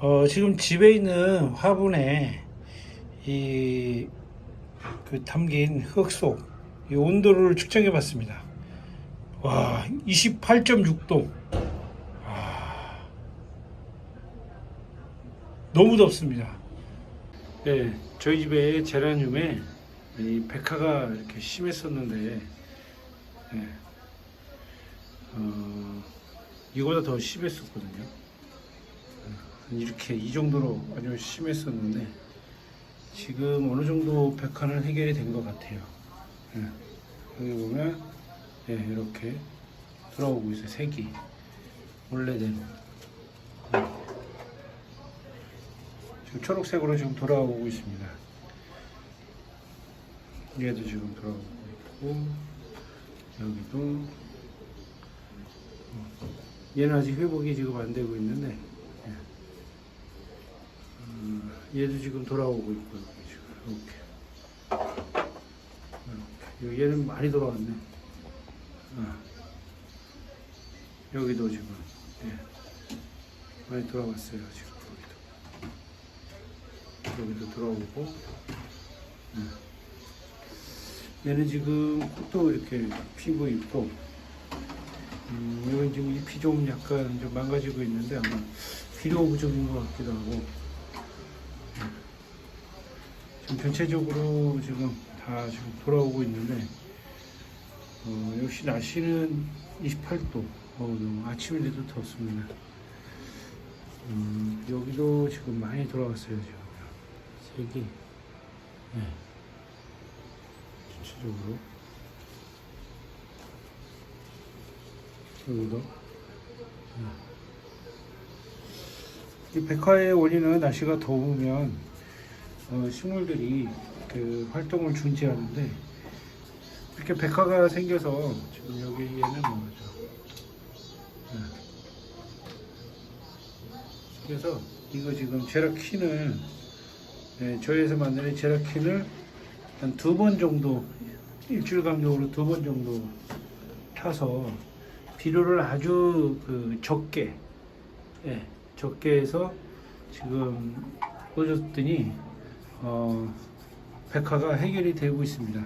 어, 지금 집에 있는 화분에 이, 그 담긴 흙 속, 이 온도를 측정해 봤습니다. 와, 28.6도. 아, 너무 덥습니다. 네, 저희 집에 제라늄에 이 백화가 이렇게 심했었는데, 네, 어, 이거보다 더 심했었거든요. 이렇게 이 정도로 아주 심했었는데 지금 어느 정도 백화는 해결이 된 것 같아요. 예. 여기 보면 예, 이렇게 돌아오고 있어요. 색이 원래대로 예. 지금 초록색으로 지금 돌아오고 있습니다. 얘도 지금 돌아오고 있고 여기도 어, 얘는 아직 회복이 지금 안 되고 있는데 예. 음, 얘도 지금 돌아오고 있고 지금 이렇게 이렇게. 얘는 많이 돌아왔네. 어. 여기도 지금 예. 많이 돌아왔어요 지금 여기도 여기도 돌아오고 예. 얘는 지금 콧도 이렇게 피고 있고 음, 이건 지금 잎이 좀 약간 좀 망가지고 있는데 아마 비료 부족인 것 같기도 하고 전체적으로 지금 다 지금 돌아오고 있는데 어, 역시 날씨는 28도 어, 아침인데도 덥습니다. 음, 여기도 지금 많이 돌아왔어요 지금. 색이 네. 전체적으로. 여기도. 이 백화의 원인은 날씨가 더우면 어, 식물들이 그 활동을 중지하는데 이렇게 백화가 생겨서 지금 여기에는 뭐죠? 네. 그래서 이거 지금 제라킨을 네, 저희에서 만드는 제라킨을 한 두 번 정도 일주일 간격으로 두 번 정도 타서 비료를 아주 그 적게 예, 적게 해서 지금 넣어줬더니 어, 백화가 해결이 되고 있습니다.